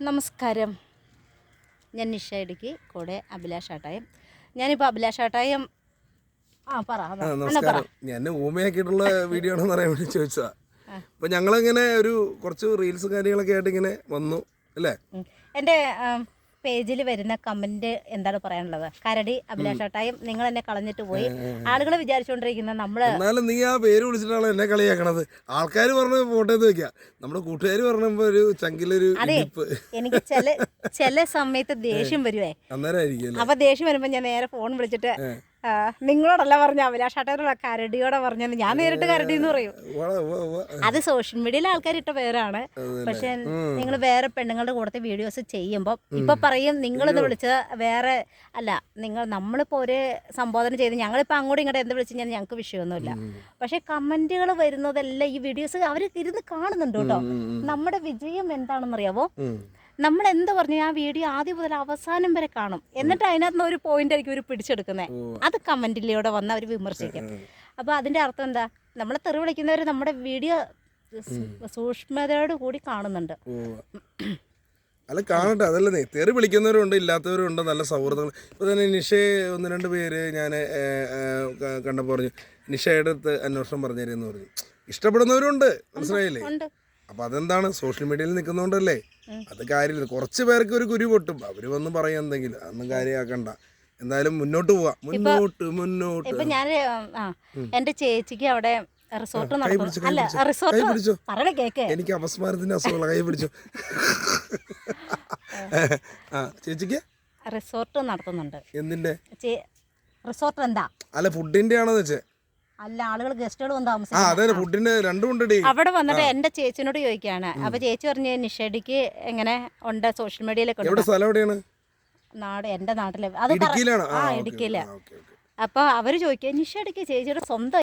നമസ്കാരം. ഞാൻ നിഷ ഇടുക്കി കൂടെ അഭിലാഷ് ആട്ടായം. ഞാനിപ്പോൾ അഭിലാഷ് ആട്ടായം ആ പറ ആ. നമസ്കാരം. ഞാൻ ഊമയാക്കിയിട്ടുള്ള വീഡിയോ ആണെന്ന് അറിയാൻ വേണ്ടി ചോദിച്ചതാ. അപ്പൊ ഞങ്ങളിങ്ങനെ ഒരു കുറച്ച് റീൽസും കാര്യങ്ങളൊക്കെ ആയിട്ട് ഇങ്ങനെ വന്നു അല്ലേ? എന്റെ എന്റെ പേജിൽ വരുന്ന കമന്റ് എന്താണ് പറയാനുള്ളത്? കരടി അഭിലാഷ് ആട്ടായം നിങ്ങൾ എന്നെ കളഞ്ഞിട്ട് പോയി. ആളുകൾ വിചാരിച്ചുകൊണ്ടിരിക്കുന്ന നമ്മൾ എന്നാലും നീ ആ പേര് വിളിച്ചിട്ടാണ് എന്നെ കളിയാക്കണത്? ആൾക്കാർ പറഞ്ഞ ഫോട്ടോ എന്ന് വെക്കാം. നമ്മുടെ കൂട്ടുകാർ പറഞ്ഞപ്പോ ഒരു ചങ്കിലൊരു അതെ എനിക്ക് ചില ചില സമയത്ത് ദേഷ്യം വരുവേ. അന്നേരം ആയിരിക്കും അപ്പൊ ദേഷ്യം വരുമ്പോ ഞാൻ നേരെ ഫോൺ വിളിച്ചിട്ട് നിങ്ങളോടല്ല പറഞ്ഞ അഭിലാഷ് ആട്ടോടുള്ള കരടിയോടെ പറഞ്ഞത്. ഞാൻ നേരിട്ട് കരടി എന്ന് പറയും. അത് സോഷ്യൽ മീഡിയയിൽ ആൾക്കാർ ഇട്ട പേരാണ്. പക്ഷെ നിങ്ങൾ വേറെ പെണ്ണുങ്ങളുടെ കൂടത്തെ വീഡിയോസ് ചെയ്യുമ്പോൾ ഇപ്പൊ പറയും നിങ്ങളെന്ന് വിളിച്ചത് വേറെ അല്ല നിങ്ങൾ നമ്മളിപ്പോ ഒരു സംബോധന ചെയ്ത് ഞങ്ങളിപ്പോ അങ്ങോട്ടും ഇങ്ങോട്ട് എന്ത് വിളിച്ചു കഴിഞ്ഞാൽ ഞങ്ങൾക്ക് വിഷയമൊന്നുമില്ല. പക്ഷെ കമന്റുകൾ വരുന്നതല്ല ഈ വീഡിയോസ് അവർ ഇരുന്ന് കാണുന്നുണ്ട് കേട്ടോ. നമ്മുടെ വിജയം എന്താണെന്നറിയാവോ. നമ്മൾ എന്ത് പറഞ്ഞു ആ വീഡിയോ ആദ്യം മുതൽ അവസാനം വരെ കാണും. എന്നിട്ട് അതിനകത്ത് ഒരു പോയിന്റ് ആയിരിക്കും ഒരു പിടിച്ചെടുക്കുന്നത് അത് കമന്റിലൂടെ വന്ന് അവർ വിമർശിക്കും. അപ്പോൾ അതിന്റെ അർത്ഥം എന്താ? നമ്മളെ തെറി വിളിക്കുന്നവർ നമ്മുടെ വീഡിയോ സൂക്ഷ്മതയോട് കൂടി കാണുന്നുണ്ട്. അല്ല കാണട്ടെ. അതല്ല നീ. തെറി വിളിക്കുന്നവരുണ്ട് ഇല്ലാത്തവരുണ്ട് നല്ല സൗഹൃദങ്ങൾ. ഇപ്പോൾ തന്നെ നിഷയെ ഒന്ന് രണ്ട് പേര് ഞാൻ കണ്ടപ്പോൾ പറഞ്ഞു നിഷയുടെ അടുത്ത് അന്വേഷണം പറഞ്ഞു. തരുമെന്ന് പറഞ്ഞു ഇഷ്ടപ്പെടുന്നവരുണ്ട് മനസ്സിലായില്ലേ? അപ്പം അതെന്താണ്? സോഷ്യൽ മീഡിയയിൽ നിൽക്കുന്നതുകൊണ്ടല്ലേ അത് കാര്യമില്ല. കുറച്ച് പേർക്ക് ഒരു കുരു പൊട്ടും. അവർ വന്ന് പറയും എന്തെങ്കിലും. അതൊന്നും കാര്യമാക്കണ്ട. എന്തായാലും മുന്നോട്ട് പോവാം. മുന്നോട്ട് മുന്നോട്ട്. ഇപ്പൊ ഞാൻ എന്റെ ചേച്ചിക്ക് അവിടെ റിസോർട്ട് അല്ല റിസോർട്ട്. പറയണ കേക്ക്. എനിക്ക് അപസ്മാരത്തിന്റെ അസുഖമുള്ള കൈ പിടിച്ചു. ചേച്ചിക്ക്? റിസോർട്ട് നടത്തുന്നുണ്ട്. എന്തിന്റെ? റിസോർട്ട് എന്താ? അല്ല ഫുഡിന്റെ ആണോ വെച്ചേ. അല്ല ആളുകൾ ഗസ്റ്റുകൾ വന്ന് ആ താമസിക്കും അതെ ഫുഡിന്റെ അവിടെ വന്നിട്ട് എന്റെ ചേച്ചിനോട് ചോദിക്കാണ് അപ്പൊ ചേച്ചി പറഞ്ഞു നിഷേടിക്ക് എങ്ങനെ ഉണ്ട് സോഷ്യൽ മീഡിയയിലൊക്കെ നാട് എന്റെ നാട്ടിലെ. അത് പറ- ആ ഇടുക്കിയിൽ. അപ്പൊ അവർ ചോദിക്കുക നിഷേഡിക്ക് ചേച്ചിയുടെ സ്വന്തം